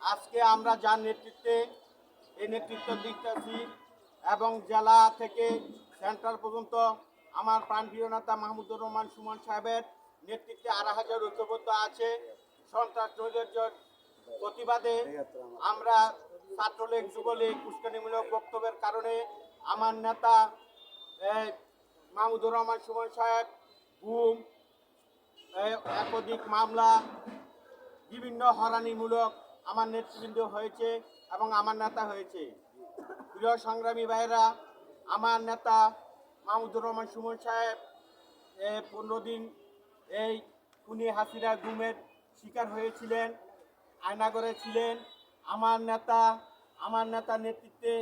আজকে আমরা যার নেতৃত্বে এই নেতৃত্ব দিতেছি এবং জেলা থেকে সেন্ট্রাল পর্যন্ত আমার প্রাণপ্রিয় নেতা মাহমুদুর রহমান সুমন সাহেবের নেতৃত্বে আড়াই হাজার ঐক্যবদ্ধ আছে। সন্ত্রাস প্রতিবাদে আমরা ছাত্রলীগ যুবলীগ উস্কানিমূলক বক্তব্যের কারণে আমার নেতা মাহমুদুর রহমান সুমন সাহেব এই, একাধিক মামলা বিভিন্ন হরানিমূলক আমার নেতৃবৃন্দ হয়েছে এবং আমার নেতা হয়েছে। প্রিয় সংগ্রামী ভাইরা আমার নেতা মাহমুদুর রহমান সুমন সাহেব, এ পনেরো দিন এই খুনি হাসিরা গুমের শিকার হয়েছিলেন, আয়নাগরে ছিলেন। আমার নেতা, আমার নেতার নেতৃত্বে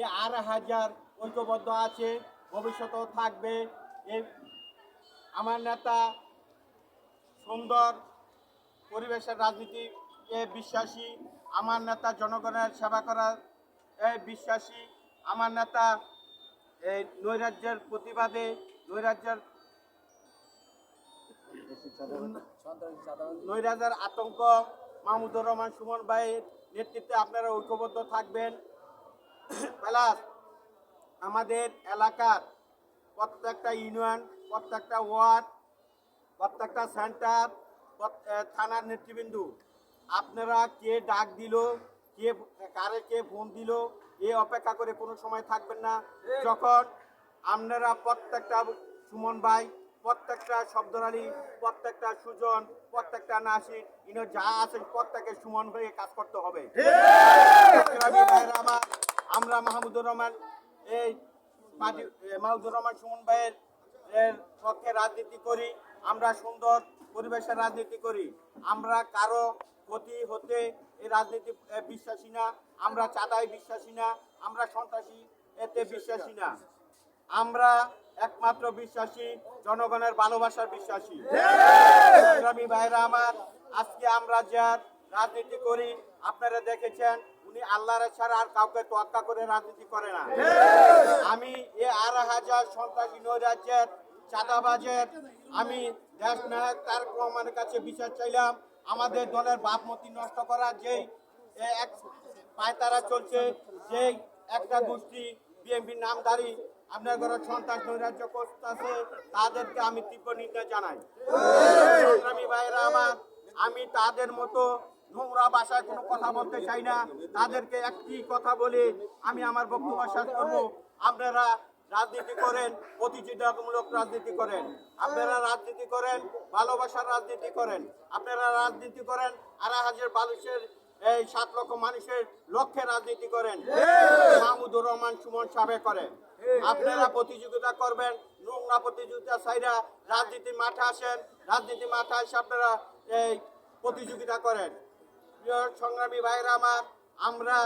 এ আড়াই হাজার ঐক্যবদ্ধ আছে, ভবিষ্যতেও থাকবে। এই আমার নেতা সুন্দর পরিবেশের রাজনীতি, এ বিশ্বাসী, আমার নেতা জনগণের সেবা করার, এ বিশ্বাসী, আমার নেতা এই নৈরাজ্যের প্রতিবাদে, নৈরাজ্যের নৈরাজ্যের আতঙ্ক, মাহমুদুর রহমান, সুমন ভাইয়ের নেতৃত্বে আপনারা ঐক্যবদ্ধ থাকবেন। প্লাস আমাদের এলাকার প্রত্যেকটা ইউনিয়ন, প্রত্যেকটা ওয়ার্ড, প্রত্যেকটা সেন্টার থানার নেতৃবৃন্দ আপনারা কে ডাক দিল কে কারে কে ফোন দিল এ অপেক্ষা করে কোনো সময় থাকবেন না। যখন আপনারা প্রত্যেকটা সুমন ভাই প্রত্যেকটা শব্দরালী প্রত্যেকটা সুজন প্রত্যেকটা নাসির ইনো যা আছে প্রত্যেকে সুমন হয়ে কাজ করতে হবে। আমার, মাহমুদুর রহমান এই মাহমুদুর রহমান সুমন ভাইয়ের এর পক্ষে রাজনীতি করি, আমরা সুন্দর পরিবেশের রাজনীতি করি। আমরা কারও ক্ষতি হতে এই রাজনীতি বিশ্বাসী না, আমরা চাঁদায় বিশ্বাসী না, আমরা সন্ত্রাসী এতে বিশ্বাসী না। আমরা একমাত্র বিশ্বাসী, জনগণের ভালোবাসার বিশ্বাসী। সংগ্রামী ভাইরা আমার, আজকে আমরা যার রাজনীতি করি, আপনারা দেখেছেন, উনি আল্লাহর ছাড়া আর কাউকে তোয়াক্কা করে রাজনীতি করে না। আমি এ আড়াই হাজার সন্ত্রাসী নৈরাজ্যের চাঁদাবাজের আমি দেশ নায়ক তারক রহমানের কাছে বিচার চাইলাম। আমাদের দলের ভাবমূর্তি নষ্ট করার যেই এক পায়তারা চলছে, যেই একটা গোষ্ঠী বিএনপির নামধারী আপনার ঘরে সন্ত্রাস, নৈরাজ্য করতেছে, তাদেরকে আমি তীব্র নিন্দা জানাই। সংগ্রামী ভাইরা আমার, আমি তাদের মতো নোংরা ভাষায় কোনো কথা বলতে চাই না। তাদেরকে একটি কথা বলে আমি আমার বক্তব্য শেষ করব। আপনারা রাজনীতি করেন, প্রতিযোগিতামূলক রাজনীতি করেন। আপনারা রাজনীতি করেন, ভালোবাসার রাজনীতি করেন। আপনারা রাজনীতি করেন, আড়াই হাজার মানুষের এই সাত লক্ষ মানুষের লক্ষ্যে রাজনীতি করেন। মাহমুদুর রহমান সুমন সাহেব করেন। আপনারা প্রতিযোগিতা করবেন, নোংরা প্রতিযোগিতা সাইরা রাজনীতি মাঠে আসেন। রাজনীতি মাঠে এসে আপনারা এই প্রতিযোগিতা করেন। সংগ্রামী ভাইরা আমার, আমরা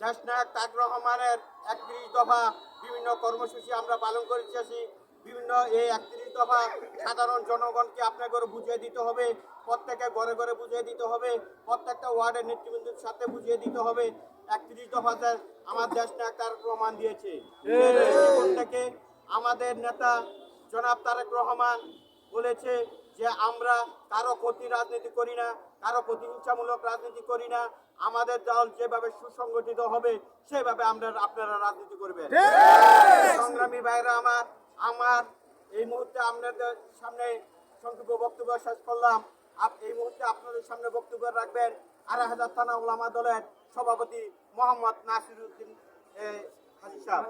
দেশনায়ক তাক রহমানের একত্রিশ দফা বিভিন্ন কর্মসূচি আমরা পালন করেছি বিভিন্ন এই একত্রিশ দফা সাধারণ জনগণকে আপনাকে বুঝিয়ে দিতে হবে প্রত্যেকে ঘরে ঘরে বুঝিয়ে দিতে হবে প্রত্যেকটা ওয়ার্ডের নেতৃবৃন্দের সাথে বুঝিয়ে দিতে হবে। একত্রিশ দফাতে আমার দেশ নায়ক তারেক রহমান দিয়েছে। থেকে আমাদের নেতা জনাব তারেক রহমান বলেছে যে আমরা কারও ক্ষতি রাজনীতি করি না কারও প্রতিহিংসামূলক রাজনীতি করি না আমাদের দল যেভাবে সুসংগঠিত হবে সেভাবে আমরা আপনারা রাজনীতি করবেন। সংগ্রামী ভাইরা আমার আমার এই মুহূর্তে আপনাদের সামনে সংক্ষিপ্ত বক্তব্য শেষ করলাম। এই মুহূর্তে আপনাদের সামনে বক্তব্য রাখবেন আড়াই হাজার থানা ওলামা দলের সভাপতি মোহাম্মদ নাসির উদ্দিন হাজি সাহেব।